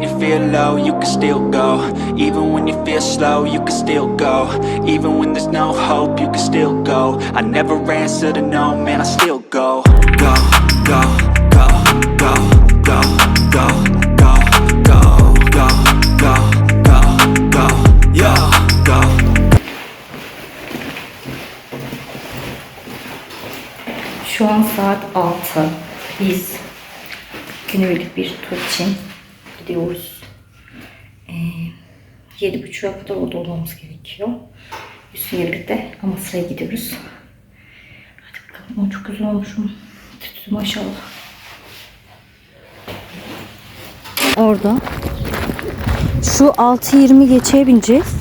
when you feel low, you can still go. Even when you feel slow, you can still go. Even when there's no hope, you can still go. I never answer to no, man, I still go. Go, go, go, go, go, go, go, go, go, go, go, go, go. Şu an saat 6. Biz günübirlik bir tur için gidiyoruz. Ee, 7.30'a kadar orada olmamız gerekiyor. Üstüne birlikte Amasra'ya gidiyoruz. Hadi bakalım. Ama çok güzel olmuşum. Tütü maşallah. Orada. Şu 6.20 geçeye bineceğiz.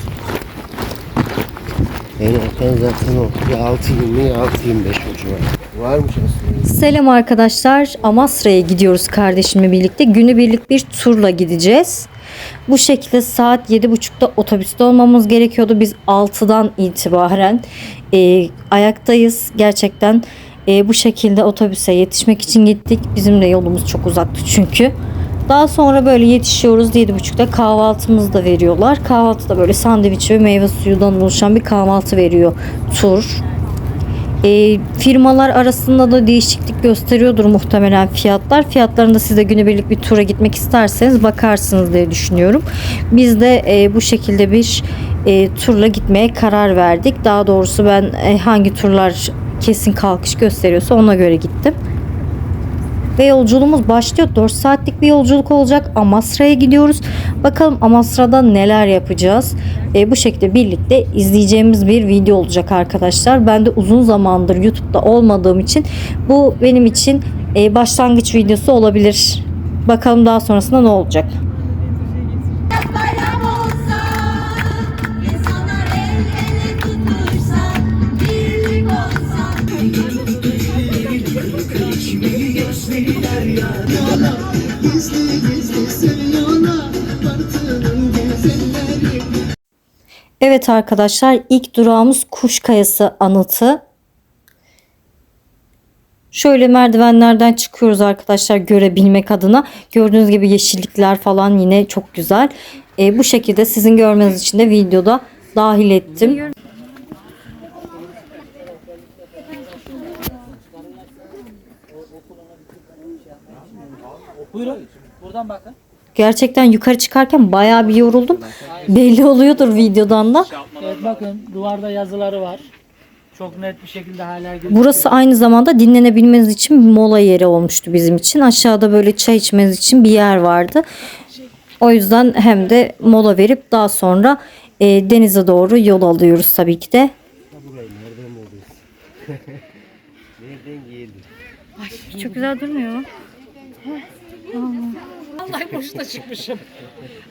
En erken zaten o. Ya 6.20 ya 6.25 o civar. Varmış aslında. Selam arkadaşlar. Amasra'ya gidiyoruz kardeşimle birlikte. Günübirlik bir turla gideceğiz. Bu şekilde saat 7.30'da otobüste olmamız gerekiyordu. Biz 6'dan itibaren e, ayaktayız. Gerçekten e, bu şekilde otobüse yetişmek için gittik. Bizim de yolumuz çok uzaktı çünkü. Daha sonra böyle yetişiyoruz. 7.30'da kahvaltımızı da veriyorlar. Kahvaltıda böyle sandviç ve meyve suyundan oluşan bir kahvaltı veriyor tur. E, firmalar arasında da değişiklik gösteriyordur muhtemelen fiyatlar. Fiyatlarında siz de günübirlik bir tura gitmek isterseniz bakarsınız diye düşünüyorum. Biz de e, bu şekilde bir e, turla gitmeye karar verdik. Daha doğrusu ben e, hangi turlar kesin kalkış gösteriyorsa ona göre gittim. Ve yolculuğumuz başlıyor. 4 saatlik bir yolculuk olacak. Amasra'ya gidiyoruz. Bakalım Amasra'da neler yapacağız. E, bu şekilde birlikte izleyeceğimiz bir video olacak arkadaşlar. Ben de uzun zamandır YouTube'da olmadığım için bu benim için e, başlangıç videosu olabilir. Bakalım daha sonrasında ne olacak. Evet arkadaşlar ilk durağımız Kuş Kayası anıtı. Şöyle merdivenlerden çıkıyoruz arkadaşlar görebilmek adına. Gördüğünüz gibi yeşillikler falan yine çok güzel. E, bu şekilde sizin görmeniz için de videoda dahil ettim. Buyurun. Buradan bakın. Gerçekten yukarı çıkarken bayağı bir yoruldum. Belli oluyordur videodan da. Evet bakın duvarda yazıları var. Çok net bir şekilde hala gözüküyor. Burası aynı zamanda dinlenebilmeniz için bir mola yeri olmuştu bizim için. Aşağıda böyle çay içmeniz için bir yer vardı. O yüzden hem de mola verip daha sonra e, denize doğru yol alıyoruz tabii ki de. Nereden geldi? Çok güzel durmuyor. Vallahi boşuna çıkmışım.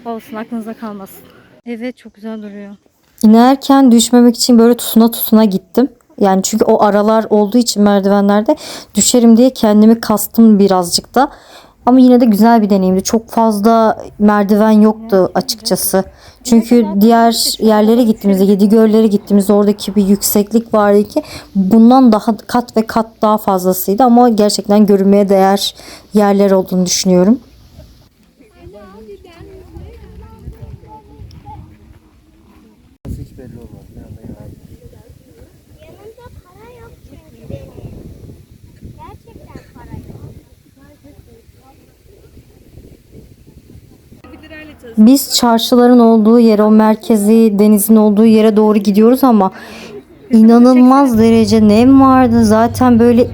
Olsun aklınıza kalmasın. Evet çok güzel duruyor. İnerken düşmemek için böyle tutuna tutuna gittim. Yani çünkü o aralar olduğu için merdivenlerde düşerim diye kendimi kastım birazcık da. Ama yine de güzel bir deneyimdi. Çok fazla merdiven yoktu açıkçası. Çünkü diğer yerlere gittiğimizde, yedi göllere gittiğimizde oradaki bir yükseklik vardı ki bundan daha kat ve kat daha fazlasıydı. Ama gerçekten görünmeye değer yerler olduğunu düşünüyorum. Hiç belli olmaz. Nereden geldi? yanımda para yok çünkü benim gerçekten para yok Biz çarşıların olduğu yere, o merkezi denizin olduğu yere doğru gidiyoruz ama inanılmaz derece nem vardı. Zaten böyle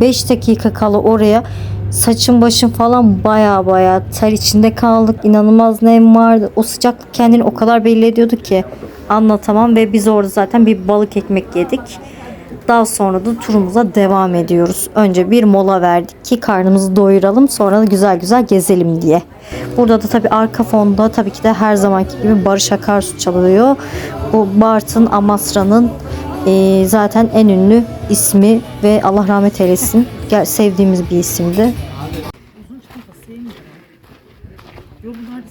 5 dakika kala oraya saçım başım falan baya baya ter içinde kaldık. İnanılmaz nem vardı. O sıcaklık kendini o kadar belli ediyordu ki anlatamam ve biz orada zaten bir balık ekmek yedik. Daha sonra da turumuza devam ediyoruz. Önce bir mola verdik ki karnımızı doyuralım sonra da güzel güzel gezelim diye. Burada da tabii arka fonda tabii ki de her zamanki gibi Barış Akarsu çalıyor. Bu Bartın Amasra'nın eee, zaten en ünlü ismi ve Allah rahmet eylesin. Sevdiğimiz bir isimdi. Yok bunlar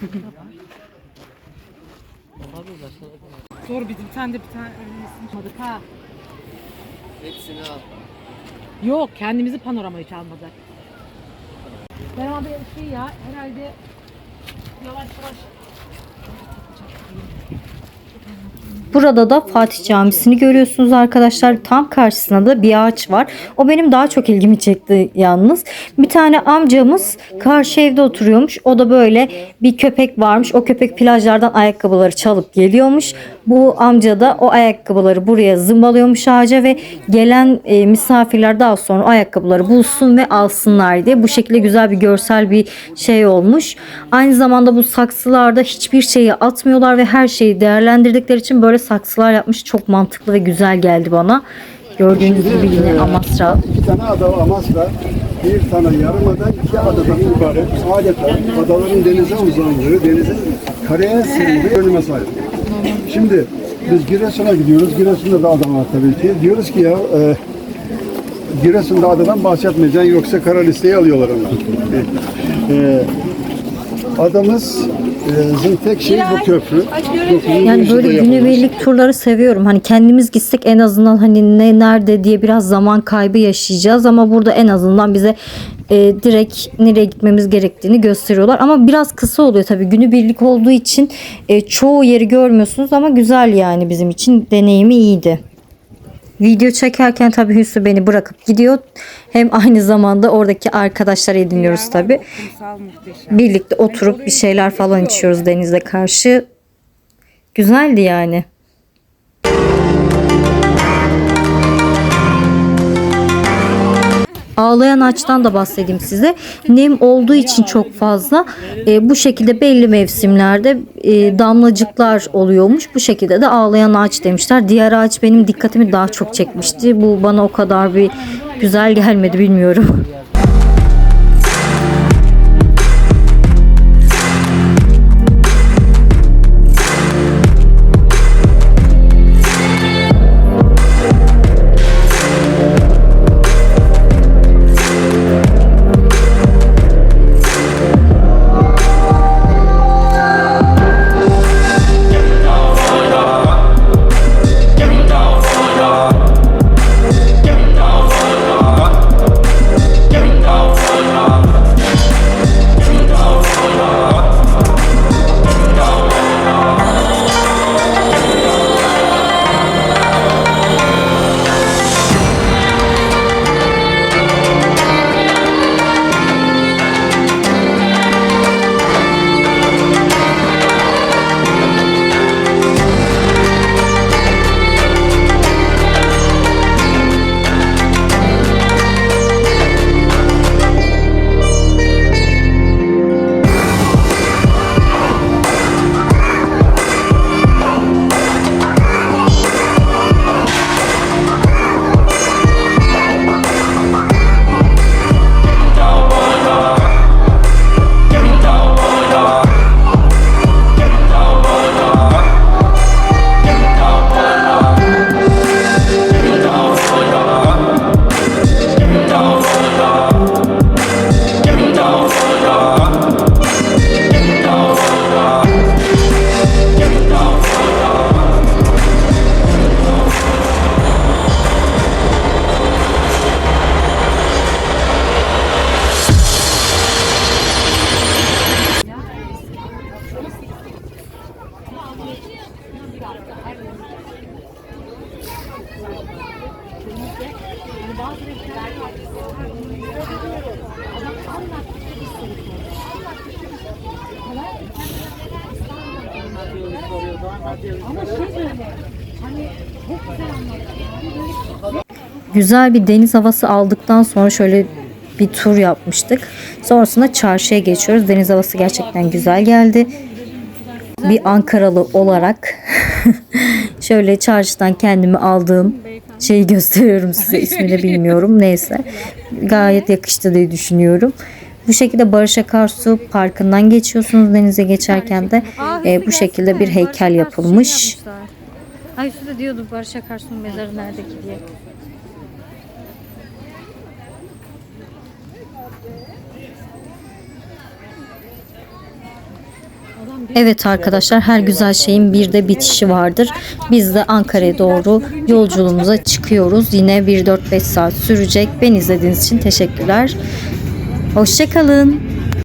Bizim bizim. Zor bir bir tane de bir tane öylesini çalmadık ha. Hepsini al. Yok kendimizi panoramayı çalmadık. Beraber şey ya herhalde yavaş yavaş Burada da Fatih Camisi'ni görüyorsunuz arkadaşlar. Tam karşısında da bir ağaç var. O benim daha çok ilgimi çekti yalnız. Bir tane amcamız karşı evde oturuyormuş. O da böyle bir köpek varmış. O köpek plajlardan ayakkabıları çalıp geliyormuş. Bu amca da o ayakkabıları buraya zımbalıyormuş ağaca ve gelen e, misafirler daha sonra ayakkabıları bulsun ve alsınlar diye. Bu şekilde güzel bir görsel bir şey olmuş. Aynı zamanda bu saksılarda hiçbir şeyi atmıyorlar ve her şeyi değerlendirdikleri için böyle saksılar yapmış. Çok mantıklı ve güzel geldi bana. Gördüğünüz gibi yine Amasra. İki tane ada Amasra, bir tane yarımada, iki adadan ibaret adeta adaların denize uzandığı, denizin karaya serildiği bölüme sahip. Şimdi biz Giresun'a gidiyoruz. Giresun'da da ada var tabii ki. Diyoruz ki ya e, Giresun'da adadan bahsetmeyeceksin yoksa kara listeye alıyorlar onu. E, adamızın tek şeyi bu köprü. Yani böyle yapılmış. günübirlik turları seviyorum. Hani kendimiz gitsek en azından hani ne nerede diye biraz zaman kaybı yaşayacağız ama burada en azından bize e, direkt nereye gitmemiz gerektiğini gösteriyorlar. Ama biraz kısa oluyor tabii. Günübirlik olduğu için e, çoğu yeri görmüyorsunuz ama güzel yani bizim için deneyimi iyiydi. Video çekerken tabii Hüsnü beni bırakıp gidiyor. Hem aynı zamanda oradaki arkadaşları ediniyoruz tabii. Birlikte oturup bir şeyler falan içiyoruz denize karşı. Güzeldi yani. Ağlayan ağaçtan da bahsedeyim size. Nem olduğu için çok fazla e, bu şekilde belli mevsimlerde e, damlacıklar oluyormuş. Bu şekilde de ağlayan ağaç demişler. Diğer ağaç benim dikkatimi daha çok çekmişti. Bu bana o kadar bir güzel gelmedi bilmiyorum. Güzel bir deniz havası aldıktan sonra şöyle bir tur yapmıştık. Sonrasında çarşıya geçiyoruz. Deniz havası gerçekten güzel geldi. Bir Ankaralı olarak şöyle çarşıdan kendimi aldığım şeyi gösteriyorum size. İsmini bilmiyorum. Neyse. Gayet yakıştı diye düşünüyorum. Bu şekilde Barış Akarsu Parkı'ndan geçiyorsunuz denize geçerken de e, bu şekilde bir heykel yapılmış. Ay de diyordu Barış Akarsu'nun mezarı neredeki diye. Evet arkadaşlar her güzel şeyin bir de bitişi vardır. Biz de Ankara'ya doğru yolculuğumuza çıkıyoruz. Yine 1-4-5 saat sürecek. Beni izlediğiniz için teşekkürler. Hoşçakalın.